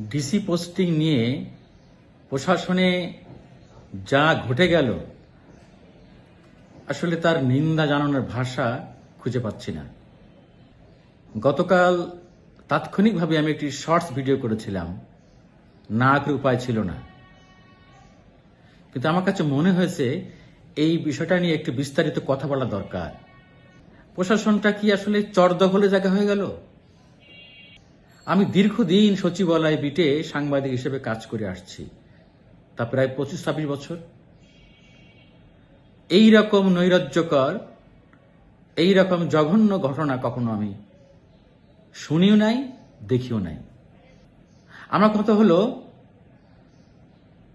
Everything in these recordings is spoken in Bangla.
ডিসি পোস্টিং নিয়ে প্রশাসনে যা ঘটে গেল, আসলে তার নিন্দা জানানোর ভাষা খুঁজে পাচ্ছি না। গতকাল তাৎক্ষণিকভাবে আমি একটি শর্টস ভিডিও করেছিলাম। না উপায় ছিল না। কিন্তু আমার কাছে মনে হয়েছে, এই বিষয়টা নিয়ে একটু বিস্তারিত কথা বলা দরকার। প্রশাসনটা কি আসলে চরদখলে জায়গা হয়ে গেল? দীর্ঘদিন সচিবালয় বিটে সাংবাদিক হিসেবে কাজ করে আসছি। তা প্রায় পঁচিশ, ছাব্বিশ বছর। এই রকম নৈরাজ্যকর, এই রকম জঘন্য ঘটনা কখনো আমি শুনিও নাই, দেখিও নাই। আমার কথা হলো,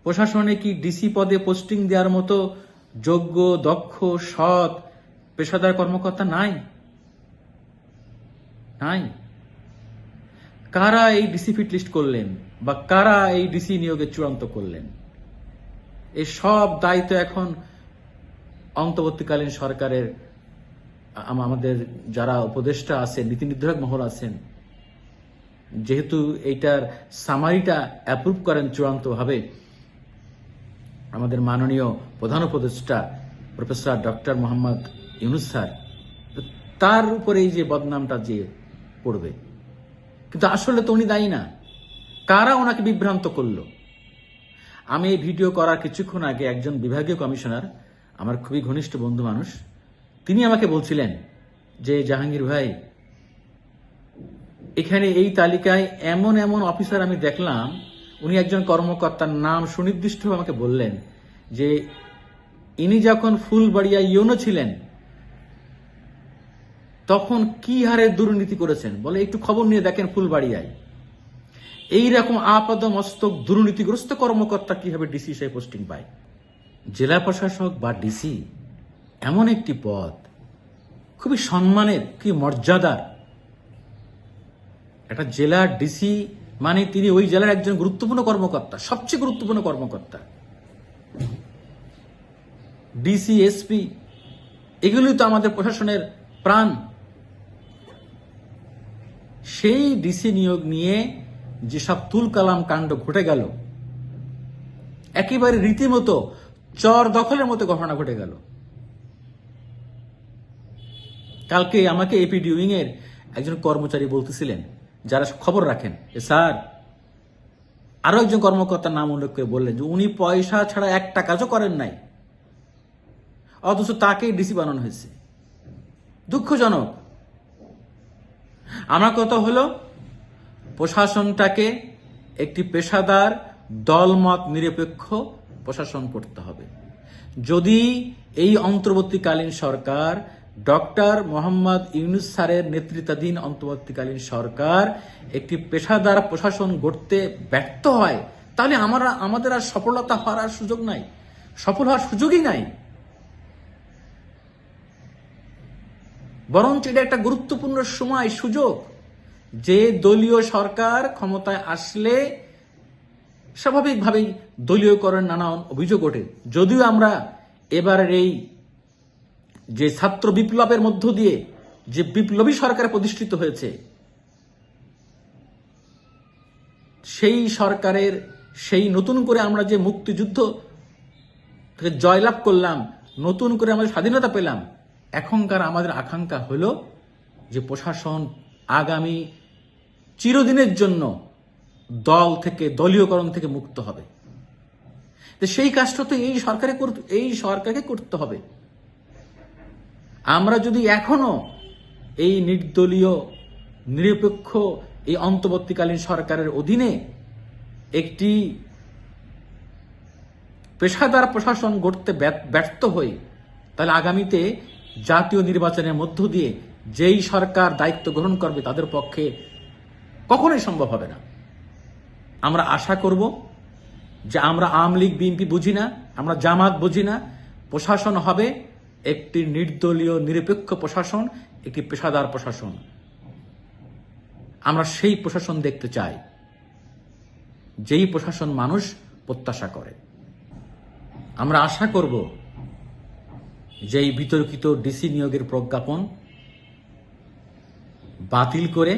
প্রশাসনে কি ডিসি পদে পোস্টিং দেওয়ার মতো যোগ্য, দক্ষ, সৎ, পেশাদার কর্মকর্তা নাই? নাই। কারা এই ডিসি ফিট লিস্ট করলেন বা কারা এই ডিসি নিয়োগে চূড়ান্ত করলেন? এই সব দায়িত্ব এখন অন্তর্বর্তীকালীন সরকারের আমাদের যারা উপদেষ্টা আছেন, নীতি নির্ধারক মহল আছেন, যেহেতু এইটার সামারিটা অ্যাপ্রুভ করেন চূড়ান্তভাবে, আমাদের মাননীয় প্রধান উপদেষ্টা professor doctor Mohammad Yunus sir, তার উপরে এই যে বদনামটা যে পড়বে। কিন্তু আসলে তো উনি দায়ী না। কারা ওনাকে বিভ্রান্ত করল? আমি এই ভিডিও করার কিছুক্ষণ আগে একজন বিভাগীয় কমিশনার, আমার খুবই ঘনিষ্ঠ বন্ধু মানুষ, তিনি আমাকে বলছিলেন যে, জাহাঙ্গীর ভাই, এখানে এই তালিকায় এমন এমন অফিসার আমি দেখলাম, উনি একজন কর্মকর্তার নাম সুনির্দিষ্ট আমাকে বললেন যে, ইনি যখন ফুলবাড়িয়া ইউনো ছিলেন তখন কি হারে দুর্নীতি করেছেন? বলে একটু খবর নিয়ে দেখেন ফুলবাড়িয়ায়। এইরকম আপাদ মস্তক দুর্নীতিগ্রস্ত কর্মকর্তা কীভাবে ডিসি হিসেবে পোস্টিং পায়? জেলা প্রশাসক বা ডিসি এমন একটি পদ। খুবই সম্মানের কি মর্যাদার। একটা জেলার ডিসি মানে তিনি ওই জেলার একজন গুরুত্বপূর্ণ কর্মকর্তা, সবচেয়ে গুরুত্বপূর্ণ কর্মকর্তা। ডিসি এসপি এগুলি তো আমাদের প্রশাসনের প্রাণ। সেই ডিসি নিয়োগ নিয়ে যেসব তুল কালাম কাণ্ড ঘটে গেল, একেবারে রীতিমতো চর দখলের মতো ঘটনা ঘটে গেল। কালকে আমাকে এপিডি উইং এর একজন কর্মচারী বলতেছিলেন, যারা খবর রাখেন স্যার, আরও একজন কর্মকর্তার নাম উল্লেখ করে বললেন যে উনি পয়সা ছাড়া একটা কাজও করেন নাই, অথচ তাকেই ডিসি বানানো হয়েছে। দুঃখজনক আমার কথা হলো? প্রশাসনটাকে একটি পেশাদার দলমত নিরপেক্ষ প্রশাসন করতে হবে। যদি এই অন্তর্বর্তীকালীন সরকার ডক্টর মোহাম্মদ ইউনুস স্যারের নেতৃত্বাধীন অন্তর্বর্তীকালীন সরকার একটি পেশাদার প্রশাসন গড়তে ব্যর্থ হয়, তাহলে আমরা আমাদের আর সফলতা হওয়ার সুযোগ নাই। সফল হওয়ার সুযোগই নাই। বরঞ্চ এটা একটা গুরুত্বপূর্ণ সময়, সুযোগ। যে দলীয় সরকার ক্ষমতায় আসলে স্বাভাবিকভাবেই দলীয়করণ নানা অভিযোগ ওঠে। যদিও আমরা এবারের এই যে ছাত্র বিপ্লবের মধ্য দিয়ে যে বিপ্লবী সরকার প্রতিষ্ঠিত হয়েছে, সেই সরকারের সেই নতুন করে আমরা যে মুক্তিযুদ্ধ জয়লাভ করলাম, নতুন করে আমরা স্বাধীনতা পেলাম এখনকার আমাদের আকাঙ্ক্ষা হলো যে প্রশাসন আগামী চিরদিনের জন্য দল থেকে, দলীয়করণ থেকে মুক্ত হবে। তো সেই কাজটা তো এই সরকারে এই সরকারকে করতে হবে। আমরা যদি এখনও এই নির্দলীয়, নিরপেক্ষ, এই অন্তর্বর্তীকালীন সরকারের অধীনে একটি পেশাদার প্রশাসন গড়তে ব্যর্থ হই, তাহলে আগামীতে জাতীয় নির্বাচনের মধ্য দিয়ে যেই সরকার দায়িত্ব গ্রহণ করবে তাদের পক্ষে কখনোই সম্ভব হবে না। আমরা আশা করব যে আমরা আওয়ামী লীগ, বিএনপি বুঝি না, আমরা জামাত বুঝি না। প্রশাসন হবে একটি নির্দলীয়, নিরপেক্ষ প্রশাসন, একটি পেশাদার প্রশাসন। আমরা সেই প্রশাসন দেখতে চাই, যেই প্রশাসন মানুষ প্রত্যাশা করে। আমরা আশা করব যে এই বিতর্কিত ডিসি নিয়োগের প্রজ্ঞাপন বাতিল করে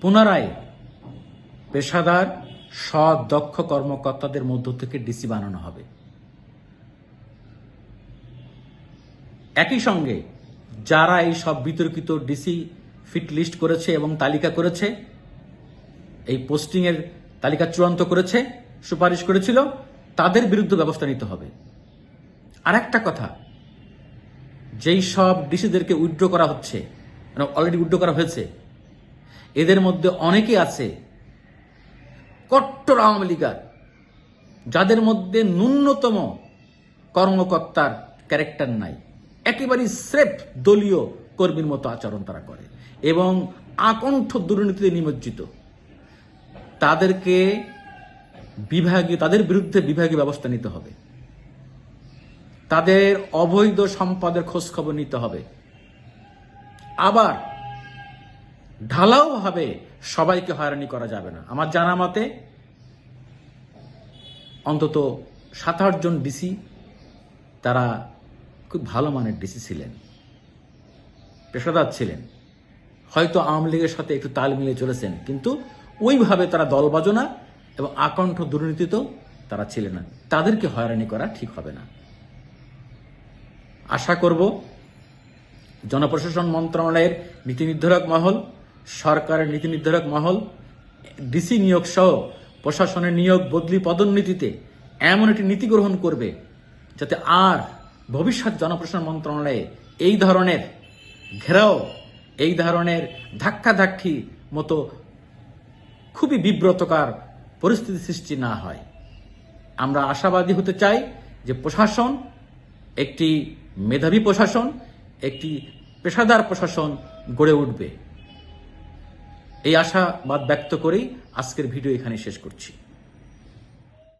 পুনরায় পেশাদার সৎ দক্ষ কর্মকর্তাদের মধ্য থেকে ডিসি বানানো হবে। একই সঙ্গে যারা এই সব বিতর্কিত ডিসি ফিট লিস্ট করেছে এবং তালিকা করেছে, এই পোস্টিং এর তালিকা চূড়ান্ত করেছে, সুপারিশ করেছিল, তাদের বিরুদ্ধে ব্যবস্থা নিতে হবে। আর একটা কথা যেই সব ডিসিদেরকে উইথড্র করা হচ্ছে মানে অলরেডি উইথড্র করা হয়েছে, এদের মধ্যে অনেকে আছে, কট্টর আওয়ামী লীগার, যাদের মধ্যে ন্যূনতম কর্মকর্তার ক্যারেক্টার নাই। একেবারেই স্রেফ দলীয় কর্মীর মতো আচরণ তারা করে এবং আকণ্ঠ দুর্নীতিতে নিমজ্জিত। তাদেরকে বিভাগীয়, তাদের বিরুদ্ধে বিভাগীয় ব্যবস্থা নিতে হবে। তাদের অবৈধ সম্পদের খোঁজ খবর নিতে হবে। আবার ঢালাও ভাবে সবাইকে হয়রানি করা যাবে না। আমার জানা মতে অন্তত সাত আটজন ডিসি তারা খুব ভালো মানের ডিসি ছিলেন। পেশাদার ছিলেন। হয়তো আওয়ামী লীগের সাথে একটু তাল মিলিয়ে চলেছেন, কিন্তু ওইভাবে তারা দলবাজো না এবং আকণ্ঠ দুর্নীতিতেও তারা ছিলেন না। তাদেরকে হয়রানি করা ঠিক হবে না। আশা করব জনপ্রশাসন মন্ত্রণালয়ের নীতি নির্ধারক মহল, সরকারের নীতি নির্ধারক মহল ডিসি নিয়োগ সহ প্রশাসনের নিয়োগ বদলি পদোন্নতিতে এমন একটি নীতি গ্রহণ করবে যাতে আর ভবিষ্যৎ জনপ্রশাসন মন্ত্রণালয়ে এই ধরনের ঘেরাও, এই ধরনের ধাক্কাধাক্কি মতো খুবই বিব্রতকার পরিস্থিতি সৃষ্টি না হয়। আমরা আশাবাদী হতে চাই যে প্রশাসন একটি মেধাবী প্রশাসন, একটি পেশাদার প্রশাসন গড়ে উঠবে। এই আশাবাদ ব্যক্ত করেই আজকের ভিডিও এখানে শেষ করছি।